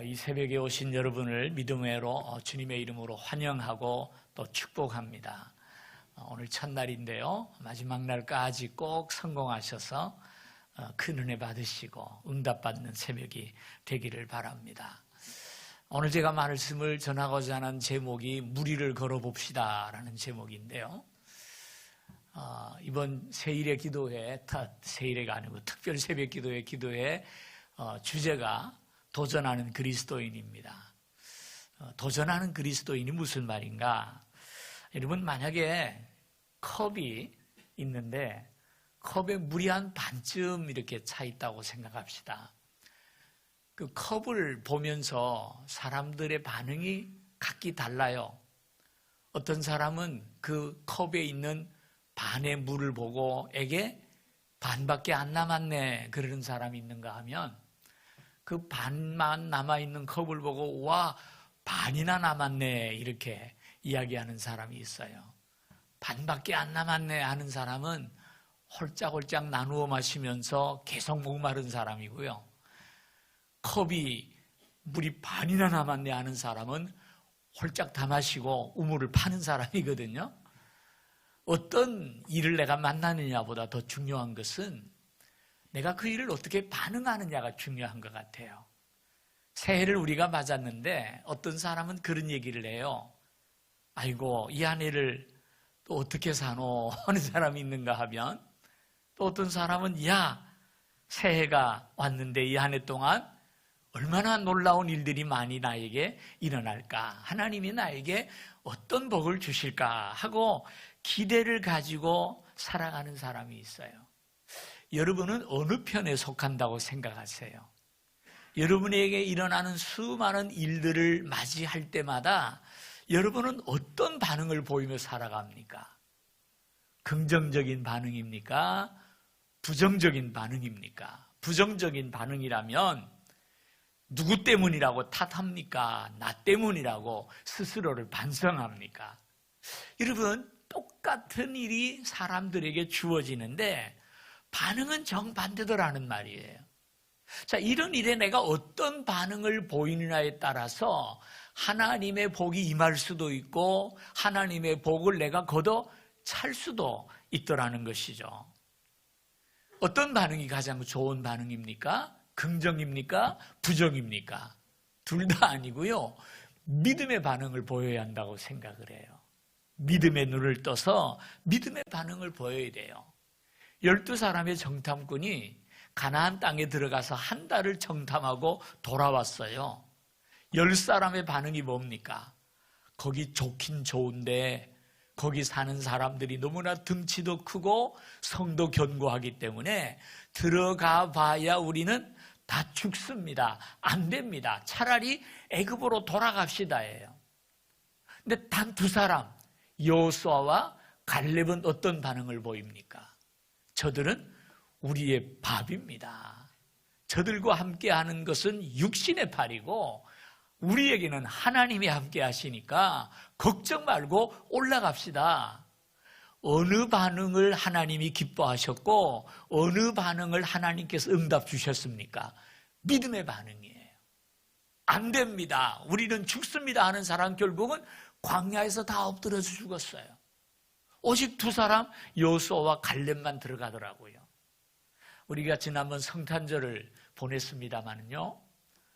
어, 이 새벽에 오신 여러분을 믿음으로 어, 주님의 이름으로 환영하고 또 축복합니다. 어, 오늘 첫날인데요. 마지막 날까지 꼭 성공하셔서 어, 큰 은혜 받으시고 응답받는 새벽이 되기를 바랍니다. 오늘 제가 말씀을 전하고자 하는 제목이 무리를 걸어봅시다 라는 제목인데요. 어, 이번 세일의 기도회, 타- 세일회가 아니고 특별 새벽 기도회 기도회 어, 주제가 도전하는 그리스도인입니다. 어, 도전하는 그리스도인이 무슨 말인가? 여러분 만약에 컵이 있는데 컵에 물이 한 반쯤 이렇게 차 있다고 생각합시다. 그 컵을 보면서 사람들의 반응이 각기 달라요. 어떤 사람은 그 컵에 있는 반의 물을 보고 에게 반밖에 안 남았네 그러는 사람이 있는가 하면 그 반만 남아있는 컵을 보고 와 반이나 남았네 이렇게 이야기하는 사람이 있어요. 반밖에 안 남았네 하는 사람은 홀짝홀짝 나누어 마시면서 계속 목마른 사람이고요. 컵이 물이 반이나 남았네 하는 사람은 홀짝 다 마시고 우물을 파는 사람이거든요. 어떤 일을 내가 만나느냐보다 더 중요한 것은 내가 그 일을 어떻게 반응하느냐가 중요한 것 같아요. 새해를 우리가 맞았는데 어떤 사람은 그런 얘기를 해요. 아이고, 이 한 해를 또 어떻게 사노? 하는 사람이 있는가 하면 또 어떤 사람은 야, 새해가 왔는데 이 한 해 동안 얼마나 놀라운 일들이 많이 나에게 일어날까? 하나님이 나에게 어떤 복을 주실까? 하고 기대를 가지고 살아가는 사람이 있어요. 여러분은 어느 편에 속한다고 생각하세요? 여러분에게 일어나는 수많은 일들을 맞이할 때마다 여러분은 어떤 반응을 보이며 살아갑니까? 긍정적인 반응입니까? 부정적인 반응입니까? 부정적인 반응이라면 누구 때문이라고 탓합니까? 나 때문이라고 스스로를 반성합니까? 여러분, 똑같은 일이 사람들에게 주어지는데 반응은 정반대더라는 말이에요. 자, 이런 일에 내가 어떤 반응을 보이느냐에 따라서 하나님의 복이 임할 수도 있고 하나님의 복을 내가 걷어 찰 수도 있더라는 것이죠. 어떤 반응이 가장 좋은 반응입니까? 긍정입니까? 부정입니까? 둘 다 아니고요. 믿음의 반응을 보여야 한다고 생각을 해요. 믿음의 눈을 떠서 믿음의 반응을 보여야 돼요. 열두 사람의 정탐꾼이 가나안 땅에 들어가서 한 달을 정탐하고 돌아왔어요. 열 사람의 반응이 뭡니까? 거기 좋긴 좋은데 거기 사는 사람들이 너무나 등치도 크고 성도 견고하기 때문에 들어가 봐야 우리는 다 죽습니다. 안 됩니다. 차라리 애굽으로 돌아갑시다예요. 근데 단 두 사람 여호수아와 갈렙은 어떤 반응을 보입니까? 저들은 우리의 밥입니다. 저들과 함께 하는 것은 육신의 팔이고 우리에게는 하나님이 함께 하시니까 걱정 말고 올라갑시다. 어느 반응을 하나님이 기뻐하셨고 어느 반응을 하나님께서 응답 주셨습니까? 믿음의 반응이에요. 안 됩니다. 우리는 죽습니다 하는 사람 결국은 광야에서 다 엎드려서 죽었어요. 오직 두 사람 여호수아와 갈렙만 들어가더라고요. 우리가 지난번 성탄절을 보냈습니다만요.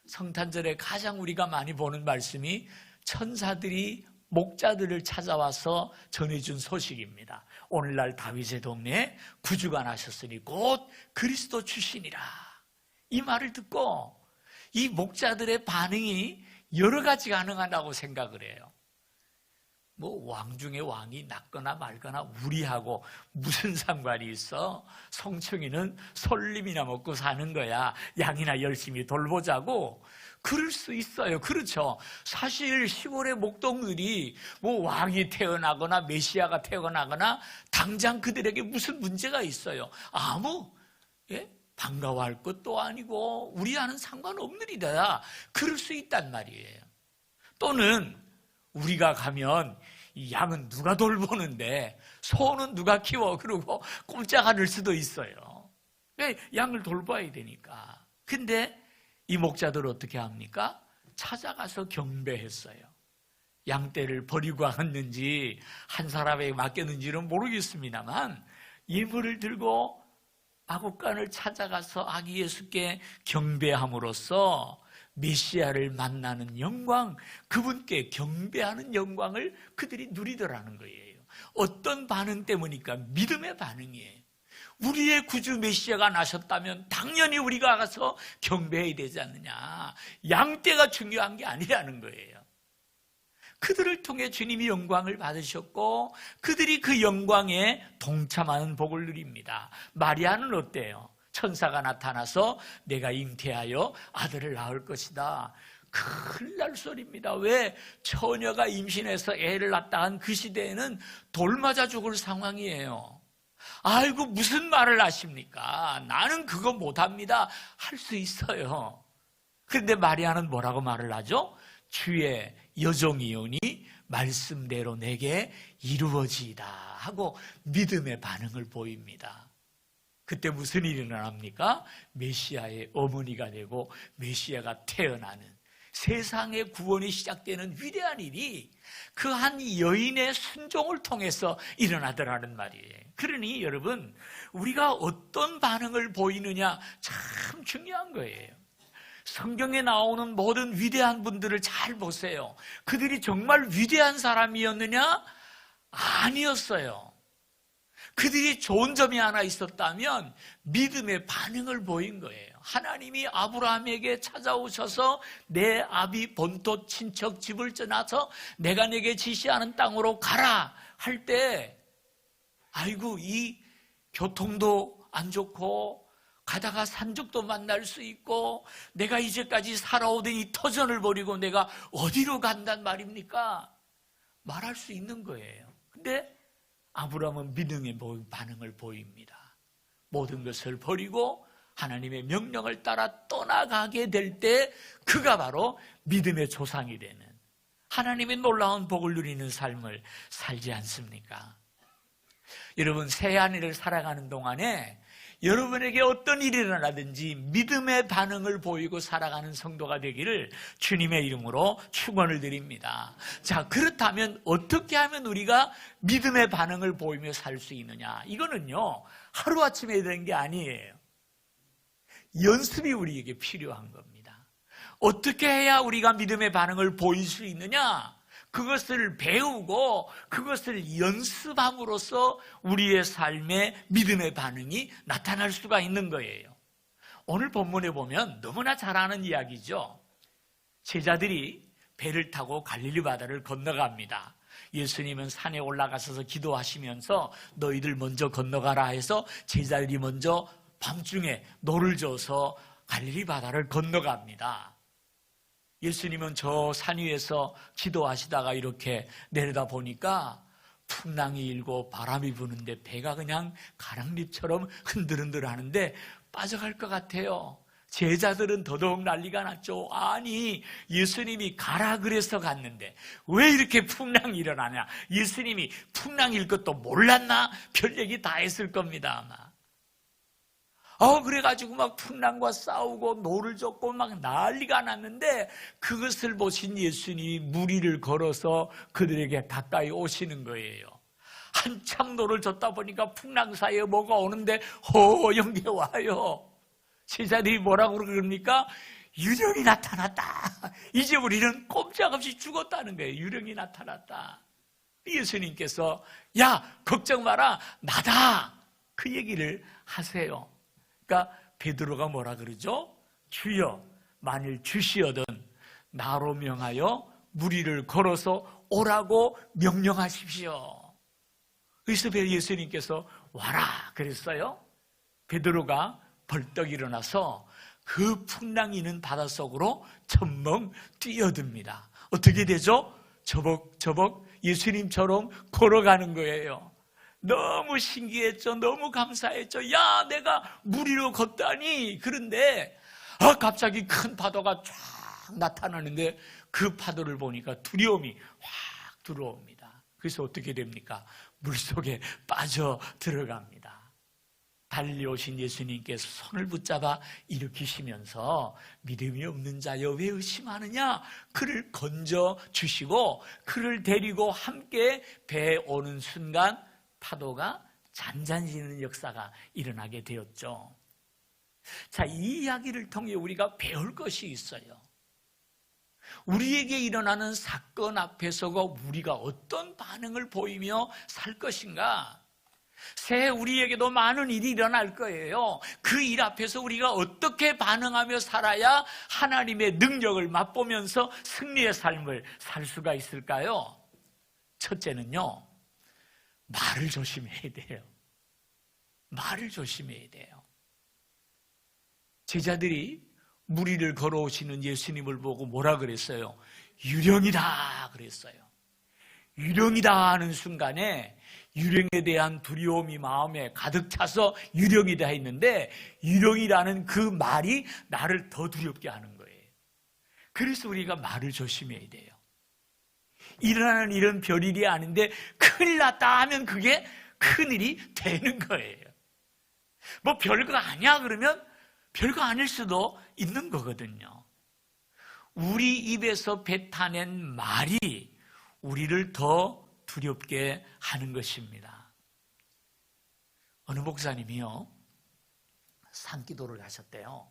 성탄절에 가장 우리가 많이 보는 말씀이 천사들이 목자들을 찾아와서 전해준 소식입니다. 오늘날 다윗의 동네에 구주가 나셨으니 곧 그리스도 출신이라. 이 말을 듣고 이 목자들의 반응이 여러 가지 가능하다고 생각을 해요. 뭐 왕 중에 왕이 낫거나 말거나 우리하고 무슨 상관이 있어? 성청이는 솔림이나 먹고 사는 거야. 양이나 열심히 돌보자고. 그럴 수 있어요. 그렇죠. 사실 시골의 목동들이 뭐 왕이 태어나거나 메시아가 태어나거나 당장 그들에게 무슨 문제가 있어요. 아무 예? 반가워할 것도 아니고 우리와는 상관없는 일이다. 그럴 수 있단 말이에요. 또는 우리가 가면 이 양은 누가 돌보는데 소는 누가 키워 그러고 꼼짝 않을 수도 있어요. 왜? 양을 돌봐야 되니까. 근데 이 목자들 어떻게 합니까? 찾아가서 경배했어요. 양떼를 버리고 왔는지 한 사람에게 맡겼는지는 모르겠습니다만 예물을 들고 마곡간을 찾아가서 아기 예수께 경배함으로써 메시아를 만나는 영광, 그분께 경배하는 영광을 그들이 누리더라는 거예요. 어떤 반응 때문입니까? 믿음의 반응이에요. 우리의 구주 메시아가 나셨다면 당연히 우리가 가서 경배해야 되지 않느냐. 양떼가 중요한 게 아니라는 거예요. 그들을 통해 주님이 영광을 받으셨고 그들이 그 영광에 동참하는 복을 누립니다. 마리아는 어때요? 천사가 나타나서 내가 잉태하여 아들을 낳을 것이다. 큰일 날 소리입니다. 왜? 처녀가 임신해서 애를 낳다 한 그 시대에는 돌 맞아 죽을 상황이에요. 아이고, 무슨 말을 하십니까? 나는 그거 못합니다. 할 수 있어요. 그런데 마리아는 뭐라고 말을 하죠? 주의 여종이오니 말씀대로 내게 이루어지이다 하고 믿음의 반응을 보입니다. 그때 무슨 일이 일어납니까? 메시아의 어머니가 되고 메시아가 태어나는 세상의 구원이 시작되는 위대한 일이 그 한 여인의 순종을 통해서 일어나더라는 말이에요. 그러니 여러분, 우리가 어떤 반응을 보이느냐 참 중요한 거예요. 성경에 나오는 모든 위대한 분들을 잘 보세요. 그들이 정말 위대한 사람이었느냐? 아니었어요. 그들이 좋은 점이 하나 있었다면 믿음의 반응을 보인 거예요. 하나님이 아브라함에게 찾아오셔서 내 아비 본토 친척 집을 떠나서 내가 내게 지시하는 땅으로 가라 할 때 아이고 이 교통도 안 좋고 가다가 산적도 만날 수 있고 내가 이제까지 살아오던 이 터전을 버리고 내가 어디로 간단 말입니까? 말할 수 있는 거예요. 근데 아브라함은 믿음의 반응을 보입니다. 모든 것을 버리고 하나님의 명령을 따라 떠나가게 될 때 그가 바로 믿음의 조상이 되는 하나님의 놀라운 복을 누리는 삶을 살지 않습니까? 여러분 새 하늘을 살아가는 동안에 여러분에게 어떤 일이 일어나든지 믿음의 반응을 보이고 살아가는 성도가 되기를 주님의 이름으로 축원을 드립니다. 자, 그렇다면 어떻게 하면 우리가 믿음의 반응을 보이며 살 수 있느냐? 이거는요, 하루아침에 되는 게 아니에요. 연습이 우리에게 필요한 겁니다. 어떻게 해야 우리가 믿음의 반응을 보일 수 있느냐? 그것을 배우고 그것을 연습함으로써 우리의 삶에 믿음의 반응이 나타날 수가 있는 거예요. 오늘 본문에 보면 너무나 잘 아는 이야기죠. 제자들이 배를 타고 갈릴리 바다를 건너갑니다. 예수님은 산에 올라가셔서 기도하시면서 너희들 먼저 건너가라 해서 제자들이 먼저 밤중에 노를 져서 갈릴리 바다를 건너갑니다. 예수님은 저 산 위에서 기도하시다가 이렇게 내려다 보니까 풍랑이 일고 바람이 부는데 배가 그냥 가랑잎처럼 흔들흔들 하는데 빠져갈 것 같아요. 제자들은 더더욱 난리가 났죠. 아니, 예수님이 가라 그래서 갔는데 왜 이렇게 풍랑이 일어나냐? 예수님이 풍랑일 것도 몰랐나? 별 얘기 다 했을 겁니다, 아마. 어, 그래가지고 막 풍랑과 싸우고 노를 젓고 막 난리가 났는데 그것을 보신 예수님이 무리를 걸어서 그들에게 가까이 오시는 거예요. 한참 노를 젓다 보니까 풍랑 사이에 뭐가 오는데 허연 게 와요. 제자들이 뭐라고 그럽니까? 유령이 나타났다. 이제 우리는 꼼짝없이 죽었다는 거예요. 유령이 나타났다. 예수님께서 야 걱정 마라 나다 그 얘기를 하세요. 그러니까 베드로가 뭐라 그러죠? 주여 만일 주시어든 나로 명하여 무리를 걸어서 오라고 명령하십시오. 그래서 예수님께서 와라 그랬어요. 베드로가 벌떡 일어나서 그 풍랑이 있는 바닷속으로 첨멍 뛰어듭니다. 어떻게 되죠? 저벅저벅 예수님처럼 걸어가는 거예요. 너무 신기했죠. 너무 감사했죠. 야, 내가 물 위로 걷다니. 그런데 아, 갑자기 큰 파도가 쫙 나타나는데 그 파도를 보니까 두려움이 확 들어옵니다. 그래서 어떻게 됩니까? 물 속에 빠져 들어갑니다. 달려오신 예수님께서 손을 붙잡아 일으키시면서 믿음이 없는 자여 왜 의심하느냐 그를 건져 주시고 그를 데리고 함께 배에 오는 순간 파도가 잔잔해지는 역사가 일어나게 되었죠. 자, 이 이야기를 통해 우리가 배울 것이 있어요. 우리에게 일어나는 사건 앞에서가 우리가 어떤 반응을 보이며 살 것인가? 새해 우리에게도 많은 일이 일어날 거예요. 그 일 앞에서 우리가 어떻게 반응하며 살아야 하나님의 능력을 맛보면서 승리의 삶을 살 수가 있을까요? 첫째는요, 말을 조심해야 돼요. 말을 조심해야 돼요. 제자들이 무리를 걸어오시는 예수님을 보고 뭐라 그랬어요? 유령이다 그랬어요. 유령이다 하는 순간에 유령에 대한 두려움이 마음에 가득 차서 유령이다 했는데 유령이라는 그 말이 나를 더 두렵게 하는 거예요. 그래서 우리가 말을 조심해야 돼요. 일어나는 일은 별일이 아닌데 큰일 났다 하면 그게 큰일이 되는 거예요. 뭐 별거 아니야 그러면 별거 아닐 수도 있는 거거든요. 우리 입에서 뱉어낸 말이 우리를 더 두렵게 하는 것입니다. 어느 목사님이요, 산기도를 하셨대요.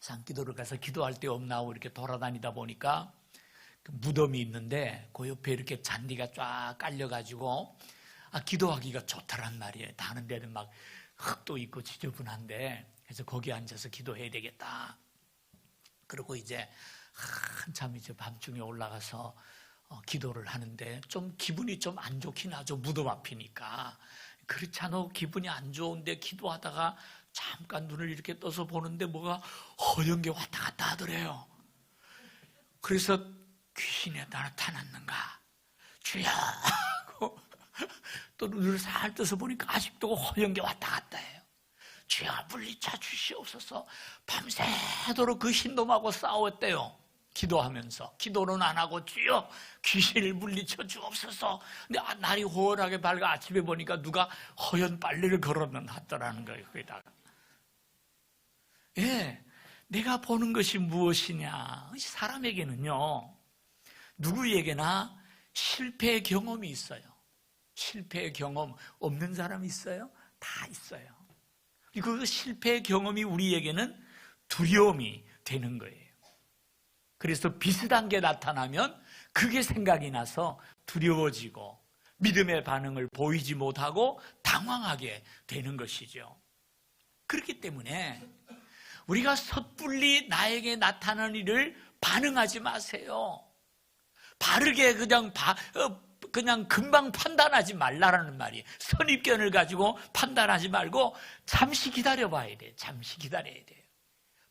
산기도를 가서 기도할 데 없나고 이렇게 돌아다니다 보니까 그 무덤이 있는데 그 옆에 이렇게 잔디가 쫙 깔려가지고 아, 기도하기가 좋다란 말이에요. 다른 데는 막 흙도 있고 지저분한데 그래서 거기 앉아서 기도해야 되겠다. 그리고 이제 한참 이제 밤중에 올라가서 어, 기도를 하는데 좀 기분이 좀 안 좋긴 하죠. 무덤 앞이니까. 그렇지 않아 기분이 안 좋은데 기도하다가 잠깐 눈을 이렇게 떠서 보는데 뭐가 허연 게 왔다 갔다 하더래요. 그래서 귀신이 나타났는가? 주여! 하고 또 눈을 살 떠서 보니까 아직도 허연 게 왔다 갔다 해요. 주여 물리쳐 주시옵소서 밤새도록 그 흰놈하고 싸웠대요. 기도하면서 기도는 안 하고 주여 귀신을 물리쳐 주옵소서. 근데 아, 날이 호원하게 밝아 아침에 보니까 누가 허연 빨래를 걸어놨더라는 거예요. 거기다가 예, 내가 보는 것이 무엇이냐? 사람에게는요 누구에게나 실패의 경험이 있어요. 실패의 경험 없는 사람 있어요? 다 있어요. 그 실패의 경험이 우리에게는 두려움이 되는 거예요. 그래서 비슷한 게 나타나면 그게 생각이 나서 두려워지고 믿음의 반응을 보이지 못하고 당황하게 되는 것이죠. 그렇기 때문에 우리가 섣불리 나에게 나타나는 일을 반응하지 마세요. 바르게 그냥 바, 어, 그냥 금방 판단하지 말라라는 말이에요. 선입견을 가지고 판단하지 말고 잠시 기다려 봐야 돼. 잠시 기다려야 돼요.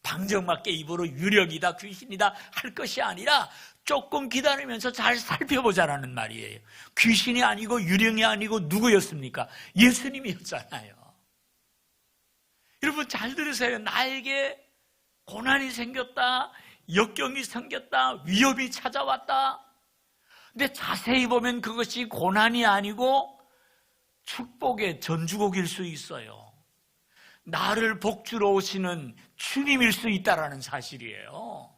방정맞게 입으로 유력이다, 귀신이다 할 것이 아니라 조금 기다리면서 잘 살펴보자라는 말이에요. 귀신이 아니고 유령이 아니고 누구였습니까? 예수님이었잖아요. 여러분 잘 들으세요. 나에게 고난이 생겼다, 역경이 생겼다, 위협이 찾아왔다. 근데 자세히 보면 그것이 고난이 아니고 축복의 전주곡일 수 있어요. 나를 복주러 오시는 주님일 수 있다라는 사실이에요.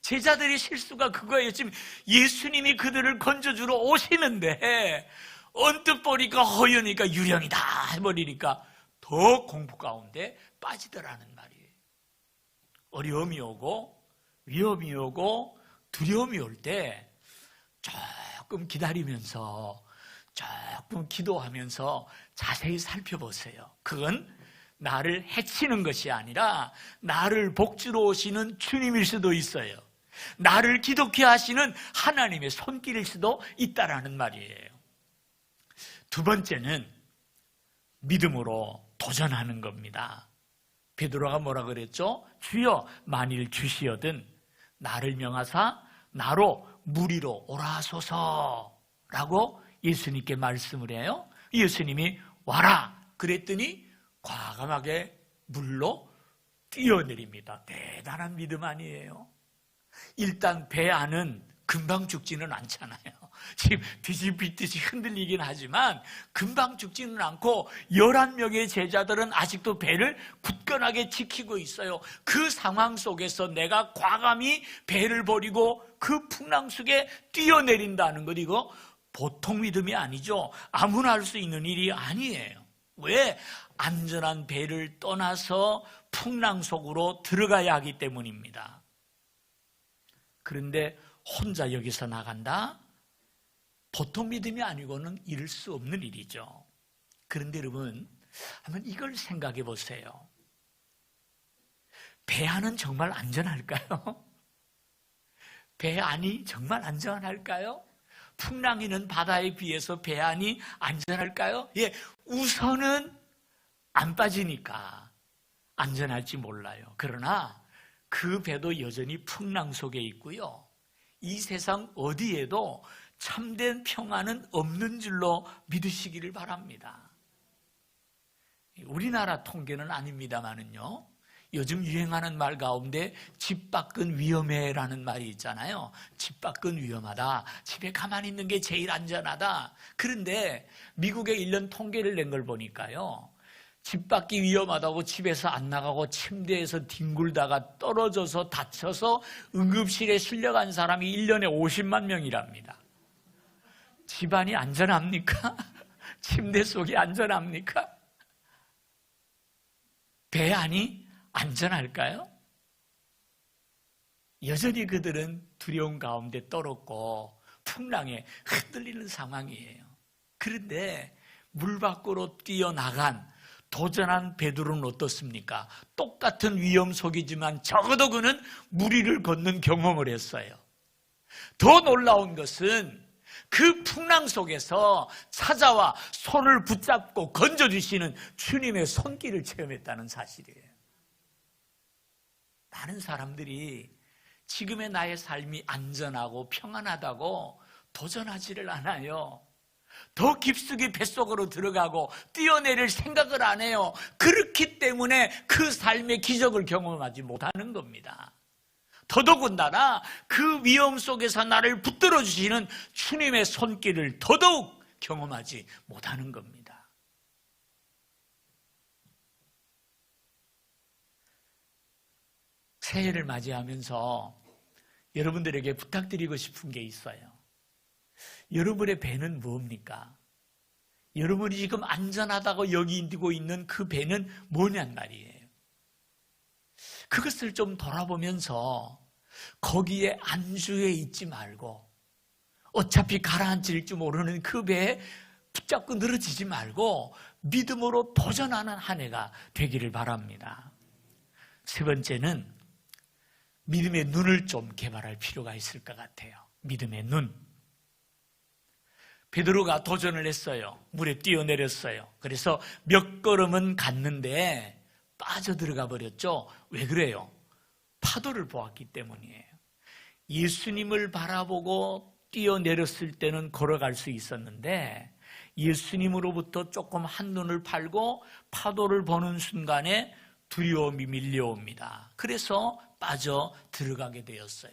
제자들의 실수가 그거예요. 지금 예수님이 그들을 건져주러 오시는데 언뜻 보니까 허연이니까 유령이다 해버리니까 더 공부 가운데 빠지더라는 말이에요. 어려움이 오고 위험이 오고 두려움이 올 때 조금 기다리면서 조금 기도하면서 자세히 살펴보세요. 그건 나를 해치는 것이 아니라 나를 복주로 오시는 주님일 수도 있어요. 나를 기독케 하시는 하나님의 손길일 수도 있다라는 말이에요. 두 번째는 믿음으로 도전하는 겁니다. 베드로가 뭐라 그랬죠? 주여 만일 주시어든 나를 명하사 나로 무리로 오라소서라고 예수님께 말씀을 해요. 예수님이 와라 그랬더니 과감하게 물로 뛰어내립니다. 대단한 믿음 아니에요? 일단 배 안은 금방 죽지는 않잖아요. 지금 뒤집히듯이 흔들리긴 하지만 금방 죽지는 않고 11명의 제자들은 아직도 배를 굳건하게 지키고 있어요. 그 상황 속에서 내가 과감히 배를 버리고 그 풍랑 속에 뛰어내린다는 것 이거 보통 믿음이 아니죠. 아무나 할 수 있는 일이 아니에요. 왜? 안전한 배를 떠나서 풍랑 속으로 들어가야 하기 때문입니다. 그런데 혼자 여기서 나간다? 보통 믿음이 아니고는 이룰 수 없는 일이죠. 그런데 여러분, 한번 이걸 생각해 보세요. 배 안은 정말 안전할까요? 배 안이 정말 안전할까요? 풍랑이는 바다에 비해서 배 안이 안전할까요? 예, 우선은 안 빠지니까 안전할지 몰라요. 그러나 그 배도 여전히 풍랑 속에 있고요. 이 세상 어디에도 참된 평안은 없는 줄로 믿으시기를 바랍니다. 우리나라 통계는 아닙니다만은요. 요즘 유행하는 말 가운데 집 밖은 위험해라는 말이 있잖아요. 집 밖은 위험하다. 집에 가만히 있는 게 제일 안전하다. 그런데 미국의 1년 통계를 낸 걸 보니까요. 집 밖이 위험하다고 집에서 안 나가고 침대에서 뒹굴다가 떨어져서 다쳐서 응급실에 실려간 사람이 1년에 50만 명이랍니다. 집안이 안전합니까? 침대 속이 안전합니까? 배 안이 안전할까요? 여전히 그들은 두려움 가운데 떨었고 풍랑에 흔들리는 상황이에요. 그런데 물 밖으로 뛰어나간 도전한 베드로는 어떻습니까? 똑같은 위험 속이지만 적어도 그는 무리를 걷는 경험을 했어요. 더 놀라운 것은 그 풍랑 속에서 찾아와 손을 붙잡고 건져주시는 주님의 손길을 체험했다는 사실이에요. 많은 사람들이 지금의 나의 삶이 안전하고 평안하다고 도전하지를 않아요. 더 깊숙이 뱃속으로 들어가고 뛰어내릴 생각을 안 해요. 그렇기 때문에 그 삶의 기적을 경험하지 못하는 겁니다. 더더군다나 그 위험 속에서 나를 붙들어 주시는 주님의 손길을 더더욱 경험하지 못하는 겁니다. 새해를 맞이하면서 여러분들에게 부탁드리고 싶은 게 있어요. 여러분의 배는 뭡니까? 여러분이 지금 안전하다고 여기고 있는 그 배는 뭐냔 말이에요. 그것을 좀 돌아보면서 거기에 안주해 있지 말고 어차피 가라앉을 줄 모르는 그 배에 붙잡고 늘어지지 말고 믿음으로 도전하는 한 해가 되기를 바랍니다. 세 번째는 믿음의 눈을 좀 개발할 필요가 있을 것 같아요. 믿음의 눈. 베드로가 도전을 했어요. 물에 뛰어내렸어요. 그래서 몇 걸음은 갔는데 빠져들어가 버렸죠. 왜 그래요? 파도를 보았기 때문이에요. 예수님을 바라보고 뛰어내렸을 때는 걸어갈 수 있었는데 예수님으로부터 조금 한눈을 팔고 파도를 보는 순간에 두려움이 밀려옵니다. 그래서 빠져 들어가게 되었어요.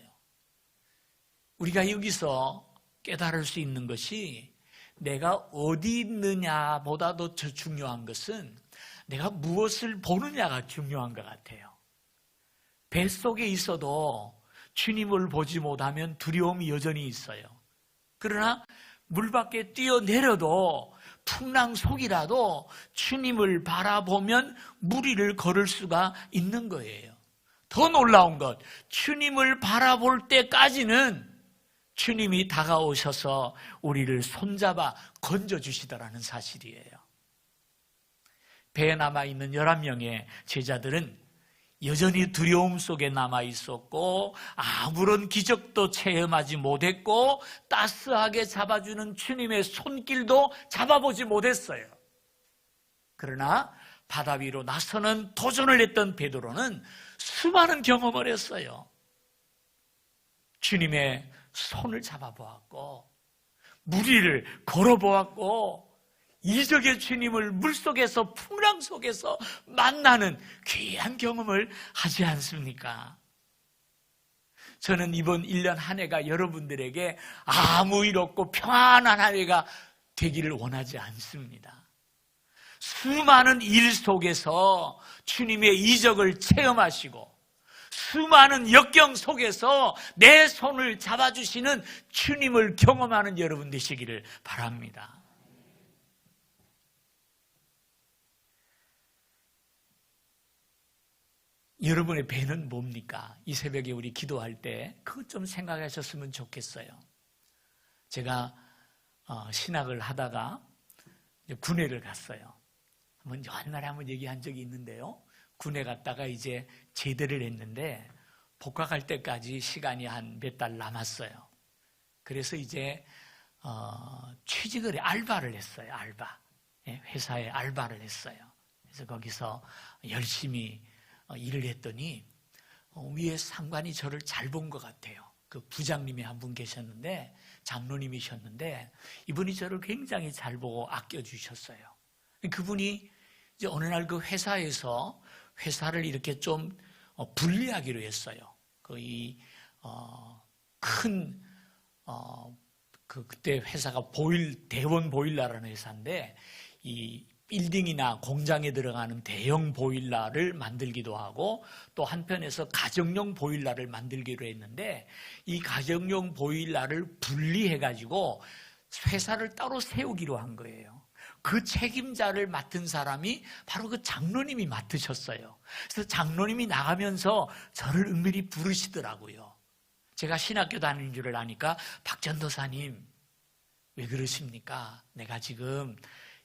우리가 여기서 깨달을 수 있는 것이 내가 어디 있느냐보다도 더 중요한 것은 내가 무엇을 보느냐가 중요한 것 같아요. 뱃속에 있어도 주님을 보지 못하면 두려움이 여전히 있어요. 그러나 물 밖에 뛰어내려도 풍랑 속이라도 주님을 바라보면 무리를 걸을 수가 있는 거예요. 더 놀라운 것, 주님을 바라볼 때까지는 주님이 다가오셔서 우리를 손잡아 건져주시더라는 사실이에요. 배에 남아있는 11명의 제자들은 여전히 두려움 속에 남아 있었고 아무런 기적도 체험하지 못했고 따스하게 잡아주는 주님의 손길도 잡아보지 못했어요. 그러나 바다 위로 나서는 도전을 했던 베드로는 수많은 경험을 했어요. 주님의 손을 잡아보았고 무리를 걸어보았고 이적의 주님을 물속에서 풍랑 속에서 만나는 귀한 경험을 하지 않습니까? 저는 이번 1년 한 해가 여러분들에게 아무 일 없고 평안한 한 해가 되기를 원하지 않습니다. 수많은 일 속에서 주님의 이적을 체험하시고 수많은 역경 속에서 내 손을 잡아주시는 주님을 경험하는 여러분 되시기를 바랍니다. 여러분의 배는 뭡니까? 이 새벽에 우리 기도할 때 그것 좀 생각하셨으면 좋겠어요. 제가 어, 신학을 하다가 군회를 갔어요. 한번 옛날에 한번 얘기한 적이 있는데요. 군에 갔다가 이제 제대를 했는데 복학할 때까지 시간이 한 몇 달 남았어요. 그래서 이제 어, 취직을 해, 알바를 했어요. 알바 예, 회사에 알바를 했어요. 그래서 거기서 열심히 어, 일을 했더니 어, 위에 상관이 저를 잘 본 것 같아요. 그 부장님이 한 분 계셨는데 장로님이셨는데 이분이 저를 굉장히 잘 보고 아껴 주셨어요. 그분이 이제 어느 날 그 회사에서 회사를 이렇게 좀 어, 분리하기로 했어요. 거의 어, 큰 어, 그 그때 회사가 보일 대원 보일러라는 회사인데 이 빌딩이나 공장에 들어가는 대형 보일러를 만들기도 하고 또 한편에서 가정용 보일러를 만들기로 했는데 이 가정용 보일러를 분리해 가지고 회사를 따로 세우기로 한 거예요. 그 책임자를 맡은 사람이 바로 그 장로님이 맡으셨어요. 그래서 장로님이 나가면서 저를 은밀히 부르시더라고요. 제가 신학교 다니는 줄을 아니까 박 전도사님 왜 그러십니까? 내가 지금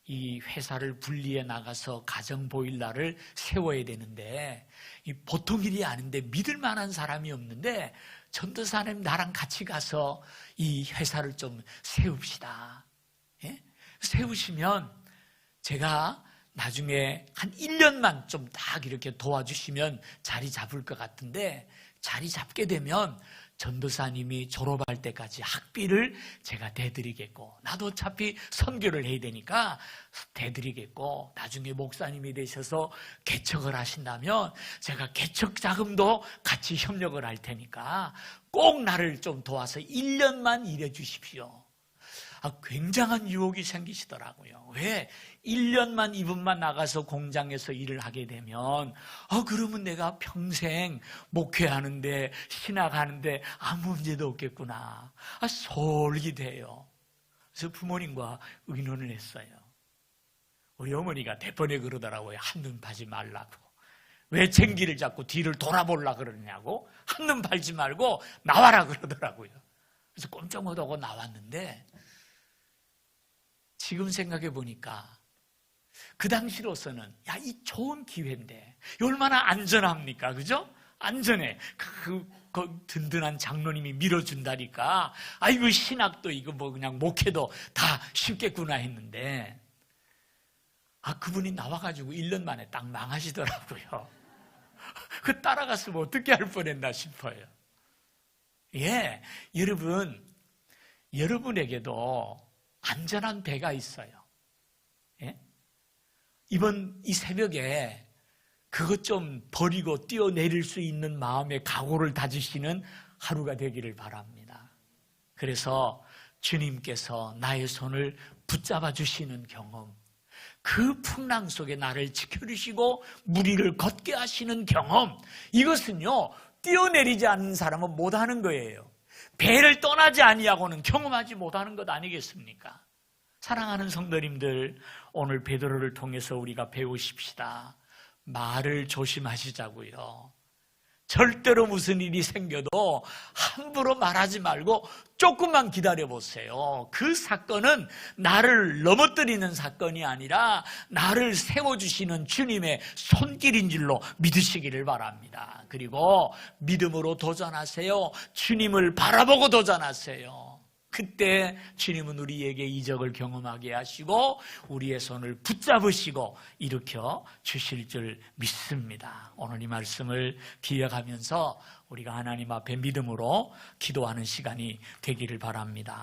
이 회사를 분리해 나가서 가정 보일러를 세워야 되는데 이 보통 일이 아닌데 믿을 만한 사람이 없는데 전도사님 나랑 같이 가서 이 회사를 좀 세웁시다. 예? 세우시면 제가 나중에 한 1년만 좀 딱 이렇게 도와주시면 자리 잡을 것 같은데 자리 잡게 되면 전도사님이 졸업할 때까지 학비를 제가 대드리겠고 나도 어차피 선교를 해야 되니까 대드리겠고 나중에 목사님이 되셔서 개척을 하신다면 제가 개척 자금도 같이 협력을 할 테니까 꼭 나를 좀 도와서 1년만 일해 주십시오. 아, 굉장한 유혹이 생기시더라고요. 왜? 1년만 이분만 나가서 공장에서 일을 하게 되면, 아, 그러면 내가 평생 목회하는데, 신학하는데 아무 문제도 없겠구나. 아, 솔깃해요. 그래서 부모님과 의논을 했어요. 우리 어머니가 대번에 그러더라고요. 한눈 파지 말라고. 왜 챙기를 잡고 뒤를 돌아보려 그러냐고. 한눈 팔지 말고 나와라 그러더라고요. 그래서 꼼짝 못하고 나왔는데, 지금 생각해 보니까 그 당시로서는 야, 이 좋은 기회인데 얼마나 안전합니까? 그죠? 안전해. 그, 그 든든한 장로님이 밀어준다니까. 아이고, 신학도 이거 뭐 그냥 목회도 다 쉽겠구나 했는데, 아, 그분이 나와가지고 1년 만에 딱 망하시더라고요. 그 따라갔으면 어떻게 할 뻔했나 싶어요. 예, 여러분, 여러분에게도 안전한 배가 있어요. 예? 이번 이 새벽에 그것 좀 버리고 뛰어내릴 수 있는 마음의 각오를 다지시는 하루가 되기를 바랍니다. 그래서 주님께서 나의 손을 붙잡아 주시는 경험, 그 풍랑 속에 나를 지켜주시고 무리를 걷게 하시는 경험, 이것은요, 뛰어내리지 않는 사람은 못하는 거예요. 배를 떠나지 아니하고는 경험하지 못하는 것 아니겠습니까? 사랑하는 성도님들, 오늘 베드로를 통해서 우리가 배우십시다. 말을 조심하시자고요. 절대로 무슨 일이 생겨도 함부로 말하지 말고 조금만 기다려 보세요. 그 사건은 나를 넘어뜨리는 사건이 아니라 나를 세워주시는 주님의 손길인 줄로 믿으시기를 바랍니다. 그리고 믿음으로 도전하세요. 주님을 바라보고 도전하세요. 그때 주님은 우리에게 이적을 경험하게 하시고 우리의 손을 붙잡으시고 일으켜 주실 줄 믿습니다. 오늘 이 말씀을 기억하면서 우리가 하나님 앞에 믿음으로 기도하는 시간이 되기를 바랍니다.